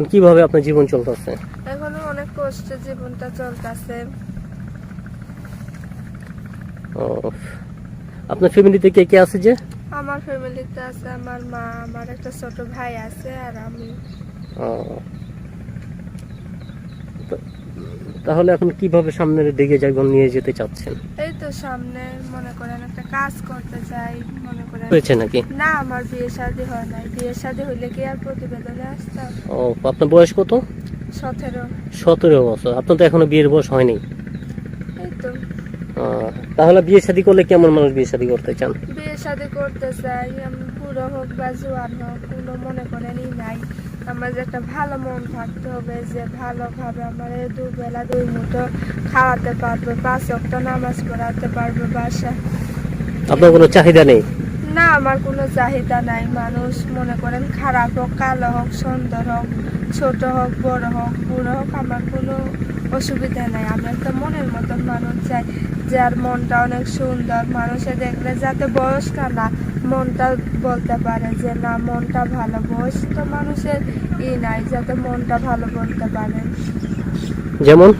কীভাবে আপনার জীবন চলতেছে? এখনও অনেক কষ্টে জীবনটা চলতেছে। আপনার ফ্যামিলিতে কে কে আছে যে? আমার ফ্যামিলিতে আছে আমার মা আমার একটা ছোট ভাই আছে আর আমি। তাহলে এখন কীভাবে সামনের দিকে জীবন নিয়ে যেতে চাচ্ছেন? তো সামনে মনে করেন একটা কাজ করতে চাই মনে করেন হয়েছে নাকি? না আমার বিয়ে শাদী হয় নাই। বিয়ে শাদী হইলে কি আর প্রতিবেদনে আসতাম? ও আপনার বয়স কত? সতেরো। সতেরো বছর। আপনার তো এখনও বিয়ের বয়স হয়নি। এই তো। তাহলে বিয়ে শাদী করলে কেমন মানুষ বিয়ে শাদী করতে চান? বিয়ে শাদী করতে চাই আমি বুড়ো হোক বা জোয়ান হোক কোনো মনে করেনই নাই। আমার যে একটা ভালো মন থাকতে হবে, যে ভালোভাবে আমরা দুবেলা দুই মুঠো খাওয়াতে পারবে, পাঁচ অক্ট নামাজ পড়াতে পারবে বাসা আপনার কোনো চাহিদা নেই? না আমার কোনো চাহিদা নাই। মানুষ মনে করেন খারাপ হোক কালো হোক সুন্দর হোক ছোট হোক বড় হোক বুড়ো হোক আমার কোনো অসুবিধা নাই। আমি একটা মনের মতন মানুষ চাই যার মনটা অনেক সুন্দর। মানুষে দেখলে যাতে বয়সটা না মনটা বলতে পারে যে না মনটা ভালো। বয়স তো মানুষের ই নাই যাতে মনটা ভালো বলতে পারে। যেমন?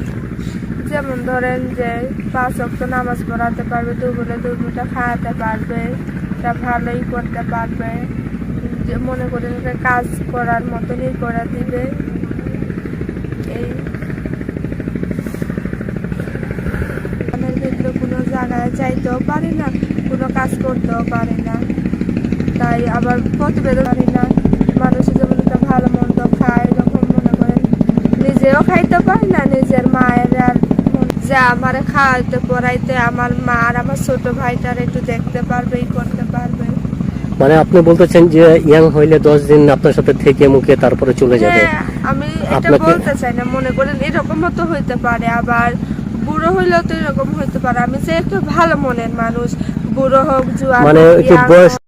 যেমন ধরেন যে পাঁচ অক্ট নামাজ পড়াতে পারবে দুপুরে দুপুরটা খাওয়াতে পারবে। তা ভালোই করতে পারবে। মনে করেন যে কাজ করার মতনই করে দিবে। এই আমাদের ভিতরে কোনো জায়গায় যাইতেও পারি না, কোনো কাজ করতেও পারি না। তাই আবার প্রতিবেদন পারি না মানুষের যেমন ভালো মন্দ খায় যখন মনে করেন, নিজেও খাইতে পারি না, নিজের মায়ের আর যে আমার খাওয়াইতে পড়াইতে আমার মা আর আমার ছোট ভাইটার একটু দেখতে পারবে করতে পারবে। মানে আপনি বলতেছেন যে ইয়াং হইলে দশ দিন আপনার সাথে থেকে মুখে তারপরে চলে যাবে। হ্যাঁ আমি এটা বলতে চাই না মনে করেন এরকম তো হইতে পারে আবার বুড়ো হইলেও তো এরকম হইতে পারে। আমি যে একটু ভালো মনের মানুষ বুড়ো হোক জোয়ান মানে একটু বয়স হোক,